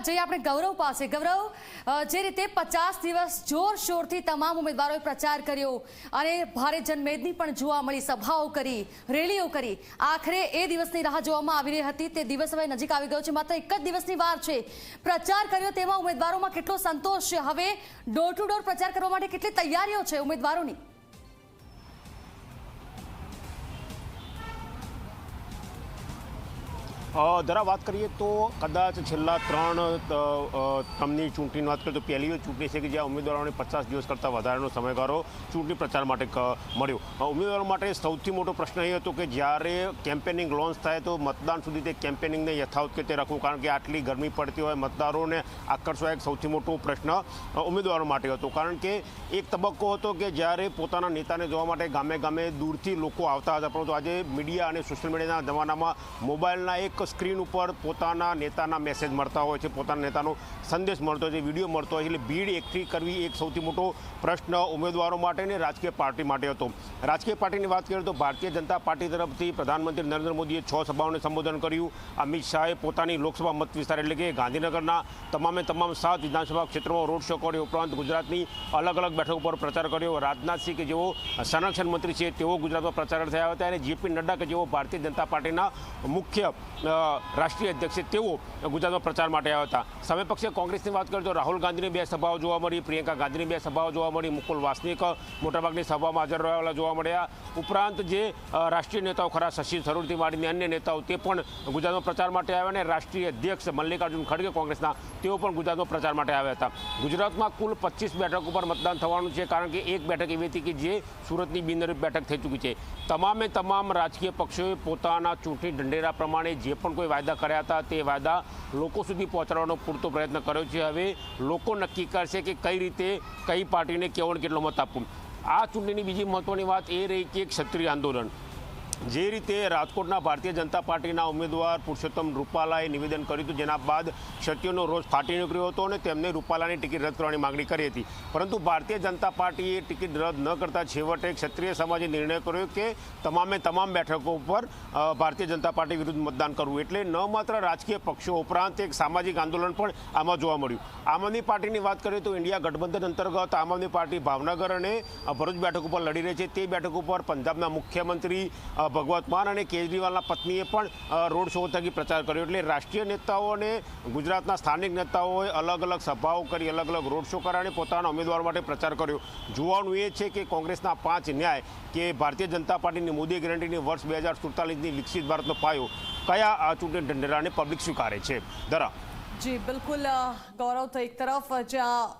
અમદાવાદ જઈએ આપણે ગૌરવ પાસે. ગૌરવ જે રીતે પચાસ દિવસ જોરશોરથી તમામ ઉમેદવારોએ પ્રચાર કર્યો અને ભારે જનમેદની પણ જોવા મળી, સભાઓ કરી, રેલીઓ કરી. આખરે એ દિવસની રાહ જોવામાં આવી રહી હતી. તે દિવસ હવે નજીક આવી ગયો છે. માત્ર એક જ દિવસની વાર છે. પ્રચાર કર્યો તેમાં ઉમેદવારોમાં કેટલો સંતોષ છે. હવે ડોર ટુ ડોર પ્રચાર કરવા માટે કેટલી તૈયારીઓ છે ઉમેદવારોની? જરા વાત કરીએ તો કદાચ છેલ્લા ત્રણ અ, ચૂંટણીની વાત કરીએ તો પહેલી ચૂંટણી છે કે જ્યાં ઉમેદવારોને પચાસ દિવસ કરતાં વધારેનો સમયગાળો ચૂંટણી પ્રચાર માટે મળ્યો. ઉમેદવારો માટે સૌથી મોટો પ્રશ્ન એ હતો કે જ્યારે કેમ્પેનિંગ લોન્ચ થાય તો મતદાન સુધી તે કેમ્પેનિંગને યથાવત રીતે રાખવું કારણ કે આટલી ગરમી પડતી હોય મતદારોને આકર્ષવા એક સૌથી મોટો પ્રશ્ન ઉમેદવારો માટે હતો. કારણ કે એક તબક્કો હતો કે જ્યારે પોતાના નેતાને જોવા માટે ગામે ગામે દૂરથી લોકો આવતા હતા પરંતુ આજે મીડિયા અને સોશિયલ મીડિયાના જમાનામાં મોબાઈલના એક સ્ક્રીન ઉપર પોતાના નેતાના મેસેજ મળતા હોય છે, પોતાના નેતાનો સંદેશ મળતો હોય છે, વીડિયો મળતો હોય છે, એટલે ભીડ એકઠી કરવી એક સૌથી મોટો પ્રશ્ન ઉમેદવારો માટે અને રાજકીય પાર્ટી માટે હતો. રાજકીય પાર્ટીની વાત કરીએ તો ભારતીય જનતા પાર્ટી તરફથી પ્રધાનમંત્રી નરેન્દ્ર મોદીએ છ સભાઓને સંબોધન કર્યું. અમિત શાહે પોતાની લોકસભા મત વિસ્તાર એટલે કે ગાંધીનગરના તમામે તમામ સાત વિધાનસભા ક્ષેત્રોમાં રોડ શો કર્યો. ઉપરાંત ગુજરાતની અલગ અલગ બેઠકો પર પ્રચાર કર્યો. રાજનાથસિંહ કે જેઓ સંરક્ષણ મંત્રી છે તેઓ ગુજરાતમાં પ્રચાર થયા હતા. અને જેપી નડ્ડા કે જેઓ ભારતીય જનતા પાર્ટીના મુખ્ય રાષ્ટ્રીય અધ્યક્ષ છે, તેઓ ગુજરાતમાં પ્રચાર માટે આવ્યા હતા. સામે પક્ષે કોંગ્રેસની વાત કરીએ તો રાહુલ ગાંધીની બે સભાઓ જોવા મળી, પ્રિયંકા ગાંધીની બે સભાઓ જોવા મળી, મુકુલ વાસનિક મોટાભાગની સભામાં હાજર રહેલા જોવા મળ્યા. ઉપરાંત જે રાષ્ટ્રીય નેતાઓ ખરા શશી થરૂરથી માંડીને અન્ય નેતાઓ, તે પણ ગુજરાતમાં પ્રચાર માટે આવ્યા અને રાષ્ટ્રીય અધ્યક્ષ મલ્લિકાર્જુન ખડગે કોંગ્રેસના, તેઓ પણ ગુજરાતમાં પ્રચાર માટે આવ્યા હતા. ગુજરાતમાં કુલ પચીસ બેઠક ઉપર મતદાન થવાનું છે, કારણ કે એક બેઠક એવી હતી કે જે સુરતની બિનહરીફ બેઠક થઈ ચૂકી છે. તમામે તમામ રાજકીય પક્ષોએ પોતાના ચૂંટણી ઢંઢેરા પ્રમાણે જે પણ કોઈ વાયદા કર્યા હતા. તે વાયદા લોકો સુધી પહોંચાડવાનો પૂરતો પ્રયત્ન કર્યો છે. હવે લોકો નક્કી કરશે કે કઈ રીતે કઈ પાર્ટીને કેવો કેટલો મત આપવું. આ ચૂંટણીની બીજી મહત્વની વાત એ રહી કે એક ક્ષત્રિય આંદોલન. જે રીતે રાજકોટના ભારતીય જનતા પાર્ટીના ઉમેદવાર પુરુષોત્તમ રૂપાલાએ નિવેદન કર્યું હતું, જેના બાદ ક્ષત્રિયોનો રોષ ફાટી નીકળ્યો હતો અને તેમને રૂપાલાની ટિકિટ રદ કરવાની માંગણી કરી હતી. પરંતુ ભારતીય જનતા પાર્ટીએ ટિકિટ રદ ન કરતા છેવટે ક્ષત્રિય સમાજે નિર્ણય કર્યો કે તમામે તમામ બેઠકો ઉપર ભારતીય જનતા પાર્ટી વિરુદ્ધ મતદાન કરવું. એટલે ન માત્ર રાજકીય પક્ષો ઉપરાંત એક સામાજિક આંદોલન પણ આમાં જોવા મળ્યું. આમ આદમી પાર્ટીની વાત કરીએ તો ઇન્ડિયા ગઠબંધન અંતર્ગત આમ આદમી પાર્ટી ભાવનગર અને ભરૂચ બેઠક ઉપર લડી રહી છે. તે બેઠક ઉપર પંજાબના મુખ્યમંત્રી ભગવત માન અને કેજરીવાલના પત્નીએ પણ રોડ શો થકી પ્રચાર કર્યો. એટલે રાષ્ટ્રીય નેતાઓ અને ગુજરાતના સ્થાનિક નેતાઓએ અલગ અલગ સભાઓ કરી, અલગ અલગ રોડ શો કરાવીને પોતાના ઉમેદવાર માટે પ્રચાર કર્યો. જોવાનું એ છે કે કોંગ્રેસના પાંચ ન્યાય કે ભારતીય જનતા પાર્ટીની મોદી ગેરંટીની વર્ષ બે હજાર સુડતાલીસની વિકસિત ભારતનો પાયો કયા આ ચૂંટણી ઢંઢેરાને પબ્લિક સ્વીકારે છે? ધરા જી, બિલકુલ ગૌરવ તો એક તરફ, જ્યાં